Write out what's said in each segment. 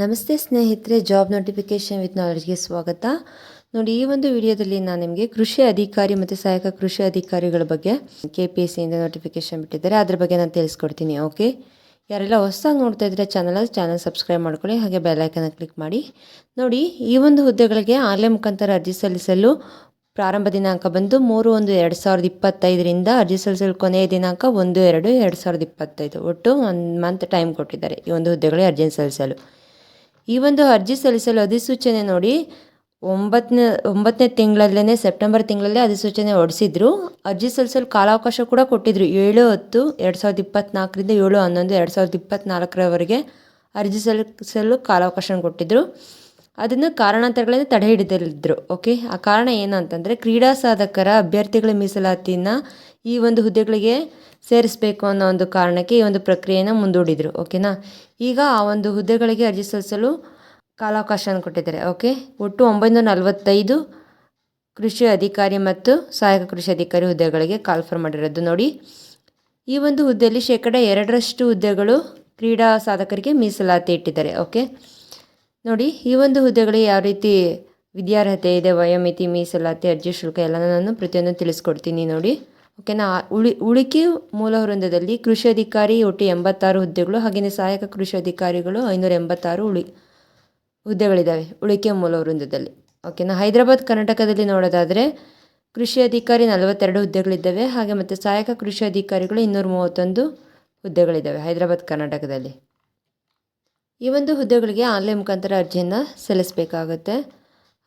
ನಮಸ್ತೆ ಸ್ನೇಹಿತರೆ job notification with ನಾಲೆಡ್ಜ್ಗೆ ಸ್ವಾಗತ. ನೋಡಿ, ಈ ಒಂದು ವಿಡಿಯೋದಲ್ಲಿ ನಾನು ನಿಮಗೆ ಕೃಷಿ ಅಧಿಕಾರಿ ಮತ್ತು ಸಹಾಯಕ ಕೃಷಿ ಅಧಿಕಾರಿಗಳ ಬಗ್ಗೆ ಕೆ ಪಿ ಎಸ್ ಸಿಯಿಂದ ನೋಟಿಫಿಕೇಶನ್ ಬಿಟ್ಟಿದ್ದಾರೆ. ಅದ್ರ ಬಗ್ಗೆ ನಾನು ತಿಳಿಸ್ಕೊಡ್ತೀನಿ ಓಕೆ ಯಾರೆಲ್ಲ ಹೊಸದಾಗಿ ನೋಡ್ತಾ ಇದ್ದರೆ ಚಾನಲ್ ಚಾನಲ್ ಸಬ್ಸ್ಕ್ರೈಬ್ ಮಾಡ್ಕೊಳ್ಳಿ, ಹಾಗೆ ಬೆಲ್ಲೈಕನ್ನ ಕ್ಲಿಕ್ ಮಾಡಿ. ನೋಡಿ, ಈ ಒಂದು ಹುದ್ದೆಗಳಿಗೆ ಆನ್ಲೈನ್ ಮುಖಾಂತರ ಅರ್ಜಿ ಸಲ್ಲಿಸಲು ಪ್ರಾರಂಭ ದಿನಾಂಕ ಬಂದು ಮೂರು ಒಂದು ಎರಡು ಸಾವಿರದ ಇಪ್ಪತ್ತೈದರಿಂದ ಅರ್ಜಿ ಸಲ್ಲಿಸಲು ಕೊನೆಯ ದಿನಾಂಕ ಒಂದು ಎರಡು ಎರಡು ಸಾವಿರದ ಇಪ್ಪತ್ತೈದು. ಒಟ್ಟು ಒಂದು ಮಂತ್ ಟೈಮ್ ಕೊಟ್ಟಿದ್ದಾರೆ ಈ ಒಂದು ಹುದ್ದೆಗಳಿಗೆ ಅರ್ಜಿ ಸಲ್ಲಿಸಲು. ಈ ಒಂದು ಅರ್ಜಿ ಸಲ್ಲಿಸಲು ಅಧಿಸೂಚನೆ ನೋಡಿ ಒಂಬತ್ತನೇ ಒಂಬತ್ತನೇ ತಿಂಗಳಲ್ಲೇ ಸೆಪ್ಟೆಂಬರ್ ತಿಂಗಳಲ್ಲೇ ಅಧಿಸೂಚನೆ ಹೊರಡಿಸಿದ್ರು ಅರ್ಜಿ ಸಲ್ಲಿಸಲು ಕಾಲಾವಕಾಶ ಕೂಡ ಕೊಟ್ಟಿದ್ರು. ಏಳು ಹತ್ತು, ಎರಡು ಸಾವಿರದ ಇಪ್ಪತ್ತ್ನಾಲ್ಕರಿಂದ ಏಳು ಹನ್ನೊಂದು, ಎರಡು ಸಾವಿರದ ಇಪ್ಪತ್ತ್ನಾಲ್ಕರವರೆಗೆ ಅರ್ಜಿ ಸಲ್ಲಿಸಲು ಕಾಲಾವಕಾಶ ಕೊಟ್ಟಿದ್ದರು ಅದನ್ನು ಕಾರಣಾಂತರಗಳಿಂದ ತಡೆ ಹಿಡಿದಿದ್ರು ಓಕೆ ಆ ಕಾರಣ ಏನು ಅಂತಂದರೆ ಕ್ರೀಡಾ ಸಾಧಕರ ಅಭ್ಯರ್ಥಿಗಳ ಮೀಸಲಾತಿನ ಈ ಒಂದು ಹುದ್ದೆಗಳಿಗೆ ಸೇರಿಸಬೇಕು ಅನ್ನೋ ಒಂದು ಕಾರಣಕ್ಕೆ ಈ ಒಂದು ಪ್ರಕ್ರಿಯೆಯನ್ನು ಮುಂದೂಡಿದರು ಓಕೆನಾ ಈಗ ಆ ಒಂದು ಹುದ್ದೆಗಳಿಗೆ ಅರ್ಜಿ ಸಲ್ಲಿಸಲು ಕಾಲಾವಕಾಶವನ್ನು ಕೊಟ್ಟಿದ್ದಾರೆ ಓಕೆ ಒಟ್ಟು ಒಂಬೈನೂರ ನಲವತ್ತೈದು ಕೃಷಿ ಅಧಿಕಾರಿ ಮತ್ತು ಸಹಾಯಕ ಕೃಷಿ ಅಧಿಕಾರಿ ಹುದ್ದೆಗಳಿಗೆ ಕಾಲ್ಫರ್ ಮಾಡಿರೋದು ನೋಡಿ. ಈ ಒಂದು ಹುದ್ದೆಯಲ್ಲಿ ಶೇಕಡ ಎರಡರಷ್ಟು ಹುದ್ದೆಗಳು ಕ್ರೀಡಾ ಸಾಧಕರಿಗೆ ಮೀಸಲಾತಿ ಇಟ್ಟಿದ್ದಾರೆ ಓಕೆ ನೋಡಿ, ಈ ಒಂದು ಹುದ್ದೆಗಳಿಗೆ ಯಾವ ರೀತಿ ವಿದ್ಯಾರ್ಹತೆ ಇದೆ, ವಯೋಮಿತಿ, ಮೀಸಲಾತಿ, ಅರ್ಜಿ, ಶುಲ್ಕ ಎಲ್ಲ ನಾನು ಪ್ರತಿಯೊಂದು ತಿಳಿಸ್ಕೊಡ್ತೀನಿ ನೋಡಿ. ಓಕೆನಾ ಉಳಿ, ಉಳಿಕೆ ಮೂಲ ವೃಂದದಲ್ಲಿ ಕೃಷಿ ಅಧಿಕಾರಿ ಒಟ್ಟು ಎಂಬತ್ತಾರು ಹುದ್ದೆಗಳು, ಹಾಗೆಯೇ ಸಹಾಯಕ ಕೃಷಿ ಅಧಿಕಾರಿಗಳು ಐನೂರ ಎಂಬತ್ತಾರು ಉಳಿ ಹುದ್ದೆಗಳಿದ್ದಾವೆ ಉಳಿಕೆ ಮೂಲ ವೃಂದದಲ್ಲಿ. ಓಕೆನಾ ಹೈದರಾಬಾದ್, ಕರ್ನಾಟಕದಲ್ಲಿ ನೋಡೋದಾದರೆ ಕೃಷಿ ಅಧಿಕಾರಿ ನಲವತ್ತೆರಡು ಹುದ್ದೆಗಳಿದ್ದಾವೆ, ಹಾಗೆ ಮತ್ತು ಸಹಾಯಕ ಕೃಷಿ ಅಧಿಕಾರಿಗಳು ಇನ್ನೂರ ಮೂವತ್ತೊಂದು ಹುದ್ದೆಗಳಿದ್ದಾವೆ ಹೈದರಾಬಾದ್, ಕರ್ನಾಟಕದಲ್ಲಿ. ಈ ಒಂದು ಹುದ್ದೆಗಳಿಗೆ ಆನ್ಲೈನ್ ಮುಖಾಂತರ ಅರ್ಜಿಯನ್ನು ಸಲ್ಲಿಸಬೇಕಾಗುತ್ತೆ.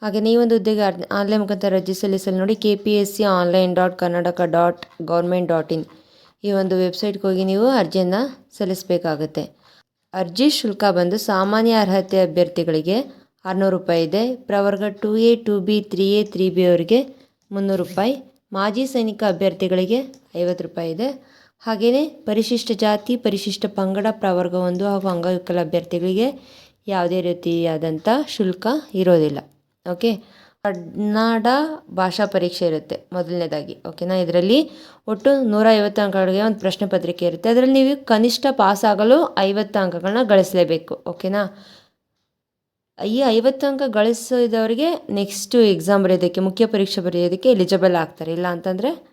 ಹಾಗೆಯೇ ಈ ಒಂದು ಹುದ್ದೆಗೆ ಆನ್ಲೈನ್ ಮುಖಾಂತರ ಅರ್ಜಿ ಸಲ್ಲಿಸಲು ನೋಡಿ K P S C online dot Karnataka dot government dot in ಈ ಒಂದು ವೆಬ್ಸೈಟ್ಗೆ ಹೋಗಿ ನೀವು ಅರ್ಜಿಯನ್ನು ಸಲ್ಲಿಸಬೇಕಾಗುತ್ತೆ. ಅರ್ಜಿ ಶುಲ್ಕ ಬಂದು ಸಾಮಾನ್ಯ ಅರ್ಹತೆ ಅಭ್ಯರ್ಥಿಗಳಿಗೆ ಆರುನೂರು ರೂಪಾಯಿ ಇದೆ. ಪ್ರವರ್ಗ two A, two B, three A, three B ಅವರಿಗೆ ಮುನ್ನೂರು ರೂಪಾಯಿ. ಮಾಜಿ ಸೈನಿಕ ಅಭ್ಯರ್ಥಿಗಳಿಗೆ ಐವತ್ತು ರೂಪಾಯಿ ಇದೆ. ಹಾಗೆಯೇ ಪರಿಶಿಷ್ಟ ಜಾತಿ, ಪರಿಶಿಷ್ಟ ಪಂಗಡ, ಪ್ರವರ್ಗ ಒಂದು ಹಾಗೂ ಅಂಗವಿಕಲ ಅಭ್ಯರ್ಥಿಗಳಿಗೆ ಯಾವುದೇ ರೀತಿಯಾದಂಥ ಶುಲ್ಕ ಇರೋದಿಲ್ಲ. ಓಕೆ? ಕನ್ನಡ ಭಾಷಾ ಪರೀಕ್ಷೆ ಇರುತ್ತೆ ಮೊದಲನೇದಾಗಿ. ಓಕೆನಾ? ಇದರಲ್ಲಿ ಒಟ್ಟು ನೂರ ಐವತ್ತು ಅಂಕಗಳಿಗೆ ಒಂದು ಪ್ರಶ್ನೆ ಪತ್ರಿಕೆ ಇರುತ್ತೆ. ಅದರಲ್ಲಿ ನೀವು ಕನಿಷ್ಠ ಪಾಸ್ ಆಗಲು ಐವತ್ತು ಅಂಕಗಳನ್ನ ಗಳಿಸಲೇಬೇಕು. ಓಕೆನಾ? ಈ ಐವತ್ತು ಅಂಕ ಗಳಿಸಿದವರಿಗೆ ನೆಕ್ಸ್ಟು ಎಕ್ಸಾಮ್ ಬರೆಯೋದಕ್ಕೆ, ಮುಖ್ಯ ಪರೀಕ್ಷೆ ಬರೆಯೋದಕ್ಕೆ ಎಲಿಜಿಬಲ್ ಆಗ್ತಾರೆ. ಇಲ್ಲ ಅಂತಂದರೆ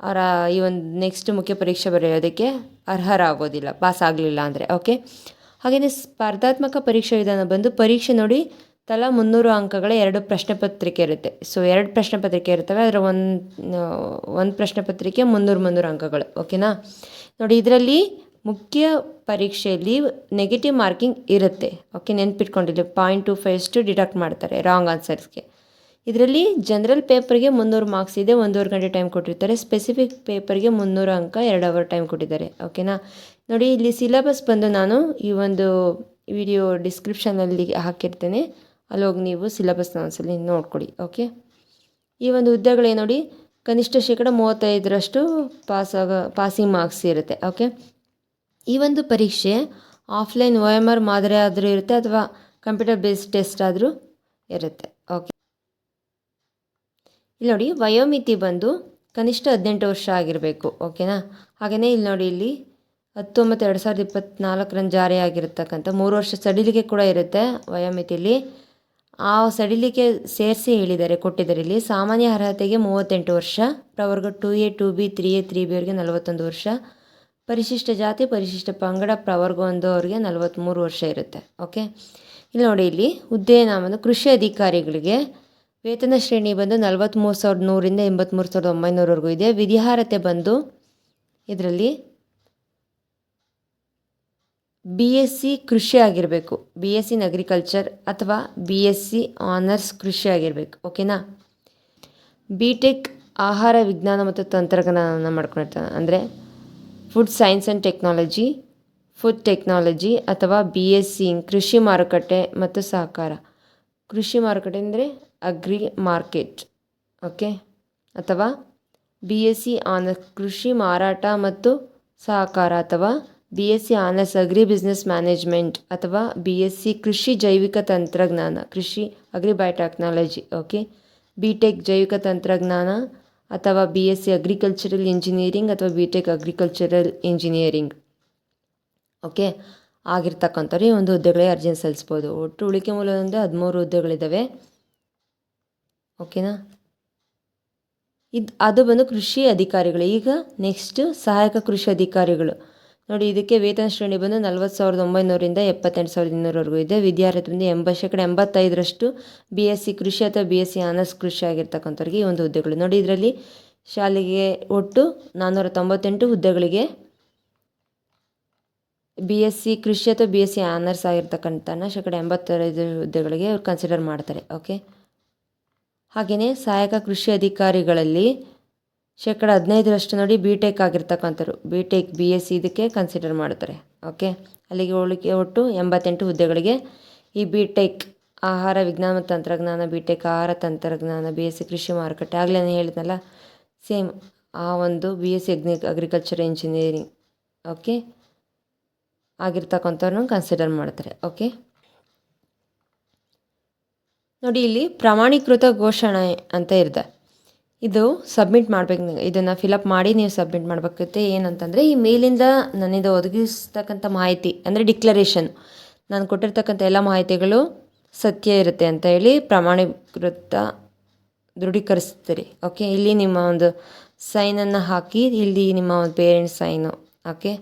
ಅವರ ಈ ಒಂದು ನೆಕ್ಸ್ಟ್ ಮುಖ್ಯ ಪರೀಕ್ಷೆ ಬರೆಯೋದಕ್ಕೆ ಅರ್ಹರಾಗೋದಿಲ್ಲ ಪಾಸ್ ಆಗಲಿಲ್ಲ ಅಂದರೆ ಓಕೆ ಹಾಗೆಯೇ ಸ್ಪರ್ಧಾತ್ಮಕ ಪರೀಕ್ಷೆ ವಿಧಾನ ಬಂದು ಪರೀಕ್ಷೆ ನೋಡಿ ತಲಾ ಮುನ್ನೂರು ಅಂಕಗಳ ಎರಡು ಪ್ರಶ್ನೆ ಪತ್ರಿಕೆ ಇರುತ್ತೆ. ಸೊ ಎರಡು ಪ್ರಶ್ನೆ ಪತ್ರಿಕೆ ಇರ್ತವೆ ಅದರ ಒಂದು ಒಂದು ಪ್ರಶ್ನೆ ಪತ್ರಿಕೆ ಮುನ್ನೂರು ಮುನ್ನೂರು ಅಂಕಗಳು ಓಕೆನಾ ನೋಡಿ, ಇದರಲ್ಲಿ ಮುಖ್ಯ ಪರೀಕ್ಷೆಯಲ್ಲಿ ನೆಗೆಟಿವ್ ಮಾರ್ಕಿಂಗ್ ಇರುತ್ತೆ ಓಕೆ ನೆನ್ಪಿಟ್ಕೊಂಡಿಲ್ಲ ಪಾಯಿಂಟ್ ಟು ಫೈವ್ಸ್ಟು ಡಿಡಕ್ಟ್ ಮಾಡ್ತಾರೆ ರಾಂಗ್ ಆನ್ಸರ್ಸ್ಗೆ ಇದರಲ್ಲಿ ಜನರಲ್ ಪೇಪರ್ಗೆ ಮುನ್ನೂರು ಮಾರ್ಕ್ಸ್ ಇದೆ, ಒಂದೂವರೆ ಗಂಟೆ ಟೈಮ್ ಕೊಟ್ಟಿರ್ತಾರೆ. ಸ್ಪೆಸಿಫಿಕ್ ಪೇಪರ್ಗೆ ಮುನ್ನೂರು ಅಂಕ, ಎರಡು ಅವರ್ ಟೈಮ್ ಕೊಟ್ಟಿದ್ದಾರೆ. ಓಕೆನಾ ನೋಡಿ, ಇಲ್ಲಿ ಸಿಲೆಬಸ್ ಬಂದು ನಾನು ಈ ಒಂದು ವಿಡಿಯೋ ಡಿಸ್ಕ್ರಿಪ್ಷನಲ್ಲಿ ಹಾಕಿರ್ತೇನೆ. ಅಲ್ಲಿ ಹೋಗಿ ನೀವು ಸಿಲೆಬಸ್ನ ಒಂದ್ಸಲಿ ನೋಡ್ಕೊಳ್ಳಿ ಓಕೆ ಈ ಒಂದು ಹುದ್ದೆಗಳೇ ನೋಡಿ, ಕನಿಷ್ಠ ಶೇಕಡ ಮೂವತ್ತೈದರಷ್ಟು ಪಾಸ್ ಆಗ ಪಾಸಿಂಗ್ ಮಾರ್ಕ್ಸ್ ಇರುತ್ತೆ ಓಕೆ ಈ ಒಂದು ಪರೀಕ್ಷೆ ಆಫ್ಲೈನ್ ಒ ಎಂ ಆರ್ ಮಾದರಿ ಆದರೂ ಇರುತ್ತೆ ಅಥವಾ ಕಂಪ್ಯೂಟರ್ ಬೇಸ್ಡ್ ಟೆಸ್ಟ್ ಆದರೂ ಇರುತ್ತೆ ಓಕೆ ಇಲ್ಲಿ ನೋಡಿ ವಯೋಮಿತಿ ಬಂದು ಕನಿಷ್ಠ ಹದಿನೆಂಟು ವರ್ಷ ಆಗಿರಬೇಕು ಓಕೆನಾ ಹಾಗೆಯೇ ಇಲ್ಲಿ ನೋಡಿ ಇಲ್ಲಿ ಹತ್ತೊಂಬತ್ತು ಎರಡು ಸಾವಿರದ ಇಪ್ಪತ್ತ್ನಾಲ್ಕರಂದು ಜಾರಿಯಾಗಿರ್ತಕ್ಕಂಥ ಮೂರು ವರ್ಷ ಸಡಿಲಿಕೆ ಕೂಡ ಇರುತ್ತೆ ವಯೋಮಿತಿಲಿ. ಆ ಸಡಿಲಿಕೆ ಸೇರಿಸಿ ಹೇಳಿದ್ದಾರೆ ಕೊಟ್ಟಿದ್ದಾರೆ ಇಲ್ಲಿ ಸಾಮಾನ್ಯ ಅರ್ಹತೆಗೆ ಮೂವತ್ತೆಂಟು ವರ್ಷ, ಪ್ರವರ್ಗ two A, two B, three A, three B ಅವರಿಗೆ ನಲವತ್ತೊಂದು ವರ್ಷ, ಪರಿಶಿಷ್ಟ ಜಾತಿ, ಪರಿಶಿಷ್ಟ ಪಂಗಡ, ಪ್ರವರ್ಗ ಒಂದು ಅವರಿಗೆ ನಲವತ್ತ್ಮೂರು ವರ್ಷ ಇರುತ್ತೆ ಓಕೆ ಇಲ್ಲಿ ನೋಡಿ ಇಲ್ಲಿ ಹುದ್ದೆಯ ನಾಮನ ಕೃಷಿ ಅಧಿಕಾರಿಗಳಿಗೆ ವೇತನ ಶ್ರೇಣಿ ಬಂದು ನಲವತ್ತ್ಮೂರು ಸಾವಿರದ ನೂರಿಂದ ಎಂಬತ್ತ್ಮೂರು ಸಾವಿರದ ಒಂಬೈನೂರವರೆಗೂ ಇದೆ. ವಿದ್ಯಾರ್ಹತೆ ಬಂದು ಇದರಲ್ಲಿ ಬಿ ಎಸ್ ಸಿ ಕೃಷಿ ಆಗಿರಬೇಕು. B S C in agriculture ಅಥವಾ ಬಿ ಎಸ್ ಸಿ ಆನರ್ಸ್ ಕೃಷಿ ಆಗಿರಬೇಕು. ಓಕೆನಾ ಬಿ ಟೆಕ್ ಆಹಾರ ವಿಜ್ಞಾನ ಮತ್ತು ತಂತ್ರಜ್ಞಾನವನ್ನು ಮಾಡ್ಕೊಂಡಿರ್ತಾನೆ. ಅಂದರೆ food science and technology food technology ಅಥವಾ ಬಿ ಎಸ್ ಸಿ ಕೃಷಿ ಮಾರುಕಟ್ಟೆ ಮತ್ತು ಸಹಕಾರ. ಕೃಷಿ ಮಾರುಕಟ್ಟೆ ಅಂದರೆ ಅಗ್ರಿ ಮಾರ್ಕೆಟ್ ಓಕೆ ಅಥವಾ ಬಿ ಎಸ್ ಸಿ ಆನರ್ಸ್ ಕೃಷಿ ಮಾರಾಟ ಮತ್ತು ಸಹಕಾರ ಅಥವಾ B S C honours agri business management ಅಥವಾ ಬಿ ಎಸ್ ಸಿ ಕೃಷಿ ಜೈವಿಕ ತಂತ್ರಜ್ಞಾನ, ಕೃಷಿ agri biotechnology okay B tech ಜೈವಿಕ ತಂತ್ರಜ್ಞಾನ ಅಥವಾ B S C agricultural engineering ಅಥವಾ B tech agricultural engineering okay ಆಗಿರ್ತಕ್ಕಂಥವ್ರು ಈ ಒಂದು ಹುದ್ದೆಗಳಿಗೆ ಅರ್ಜಿನ ಸಲ್ಲಿಸ್ಬೋದು. ಒಟ್ಟು ಉಳಿಕೆ ಮೂಲದಿಂದ ಹದಿಮೂರು ಹುದ್ದೆಗಳಿದ್ದಾವೆ ಓಕೆನಾ? ಇದು, ಅದು ಬಂದು ಕೃಷಿ ಅಧಿಕಾರಿಗಳು. ಈಗ ನೆಕ್ಸ್ಟ್ ಸಹಾಯಕ ಕೃಷಿ ಅಧಿಕಾರಿಗಳು. ನೋಡಿ, ಇದಕ್ಕೆ ವೇತನ ಶ್ರೇಣಿ ಬಂದು ನಲ್ವತ್ತು ಸಾವಿರದ ಒಂಬೈನೂರಿಂದ ಎಪ್ಪತ್ತೆಂಟು ಸಾವಿರದ ಇನ್ನೂರವರೆಗೂ ಇದೆ. ವಿದ್ಯಾರ್ಥಿ ಬಂದು ಎಂಬತ್ತು ಶೇಕಡ ಎಂಬತ್ತೈದರಷ್ಟು ಬಿ ಎಸ್ ಸಿ ಕೃಷಿ ಅಥವಾ ಬಿ ಎಸ್ ಸಿ ಆನರ್ಸ್ ಕೃಷಿ ಆಗಿರ್ತಕ್ಕಂಥವ್ರಿಗೆ ಈ ಒಂದು ಹುದ್ದೆಗಳು. ನೋಡಿ, ಇದರಲ್ಲಿ ಶಾಲೆಗೆ ಒಟ್ಟು ನಾನ್ನೂರ ತೊಂಬತ್ತೆಂಟು ಹುದ್ದೆಗಳಿಗೆ ಬಿ ಎಸ್ ಸಿ ಕೃಷಿ ಅಥವಾ ಬಿ ಎಸ್ ಸಿ ಆನರ್ಸ್ ಆಗಿರ್ತಕ್ಕಂಥ ಶೇಕಡ ಎಂಬತ್ತೈದು ಹುದ್ದೆಗಳಿಗೆ ಅವ್ರು ಕನ್ಸಿಡರ್ ಮಾಡ್ತಾರೆ ಓಕೆ ಹಾಗೆಯೇ ಸಹಾಯಕ ಕೃಷಿ ಅಧಿಕಾರಿಗಳಲ್ಲಿ ಶೇಕಡ ಹದಿನೈದರಷ್ಟು ನೋಡಿ B tech ಆಗಿರ್ತಕ್ಕಂಥವ್ರು B tech B S C ಇದಕ್ಕೆ ಕನ್ಸಿಡರ್ ಮಾಡ್ತಾರೆ ಓಕೆ ಅಲ್ಲಿಗೆ ಉಳಿಕೆ ಒಟ್ಟು ಎಂಬತ್ತೆಂಟು ಹುದ್ದೆಗಳಿಗೆ ಈ ಬಿ ಟೆಕ್ ಆಹಾರ ವಿಜ್ಞಾನ ಮತ್ತು ತಂತ್ರಜ್ಞಾನ ಬಿ ಟೆಕ್ ಆಹಾರ, ತಂತ್ರಜ್ಞಾನ ಬಿ ಎಸ್ ಸಿ ಕೃಷಿ ಮಾರುಕಟ್ಟೆ ಆಗಲೇ ನಾನು ಹೇಳಿದ್ನಲ್ಲ ಸೇಮ್ ಆ ಒಂದು B S C agri agriculture engineering okay ಆಗಿರ್ತಕ್ಕಂಥವ್ರನ್ನ consider ಮಾಡ್ತಾರೆ ಓಕೆ ನೋಡಿ ಇಲ್ಲಿ ಪ್ರಮಾಣೀಕೃತ ಘೋಷಣೆ ಅಂತ ಇರುತ್ತೆ ಇದು ಸಬ್ಮಿಟ್ ಮಾಡಬೇಕು ಇದನ್ನು ಫಿಲಪ್ ಮಾಡಿ ನೀವು ಸಬ್ಮಿಟ್ ಮಾಡಬೇಕೈತೆ ಏನಂತಂದರೆ ಈ ಮೇಲಿಂದ ನನ್ನಿಂದ ಒದಗಿಸ್ತಕ್ಕಂಥ ಮಾಹಿತಿ, ಅಂದರೆ ಡಿಕ್ಲರೇಷನ್ ನಾನು ಕೊಟ್ಟಿರ್ತಕ್ಕಂಥ ಎಲ್ಲ ಮಾಹಿತಿಗಳು ಸತ್ಯ ಇರುತ್ತೆ ಅಂತ ಹೇಳಿ ಪ್ರಮಾಣೀಕೃತ ದೃಢೀಕರಿಸ್ತೀರಿ ಓಕೆ ಇಲ್ಲಿ ನಿಮ್ಮ ಒಂದು ಸೈನನ್ನು ಹಾಕಿ, ಇಲ್ಲಿ ನಿಮ್ಮ ಒಂದು ಪೇರೆಂಟ್ಸ್ ಸೈನು ಓಕೆ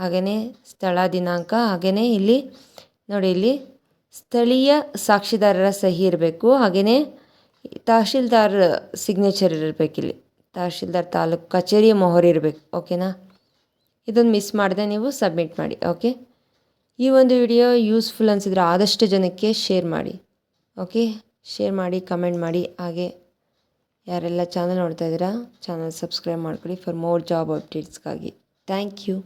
ಹಾಗೆಯೇ ಸ್ಥಳ ದಿನಾಂಕ, ಹಾಗೆಯೇ ಇಲ್ಲಿ, ನೋಡಿ ಇಲ್ಲಿ ಸ್ಥಳೀಯ ಸಾಕ್ಷಿದಾರರ ಸಹಿ ಇರಬೇಕು, ಹಾಗೆಯೇ ತಹಶೀಲ್ದಾರ್ ಸಿಗ್ನೇಚರ್ ಇರಬೇಕು ಇಲ್ಲಿ. ತಹಶೀಲ್ದಾರ್ ತಾಲೂಕು ಕಚೇರಿಯ ಮೊಹರು ಇರಬೇಕು ಓಕೆನಾ ಇದೊಂದು ಮಿಸ್ ಮಾಡದೆ, ನೀವು ಸಬ್ಮಿಟ್ ಮಾಡಿ ಓಕೆ ಈ ಒಂದು ವಿಡಿಯೋ ಯೂಸ್ಫುಲ್ ಅನಿಸಿದ್ರೆ ಆದಷ್ಟು ಜನಕ್ಕೆ ಶೇರ್ ಮಾಡಿ ಓಕೆ ಶೇರ್ ಮಾಡಿ ಕಮೆಂಟ್ ಮಾಡಿ, ಹಾಗೆ ಯಾರೆಲ್ಲ ಚಾನಲ್ ನೋಡ್ತಾ ಇದ್ದೀರಾ ಚಾನಲ್ ಸಬ್ಸ್ಕ್ರೈಬ್ ಮಾಡ್ಕೊಳ್ಳಿ ಫಾರ್ ಮೋರ್ ಜಾಬ್ ಅಪ್ಡೇಟ್ಸ್ಗಾಗಿ ಥ್ಯಾಂಕ್ ಯು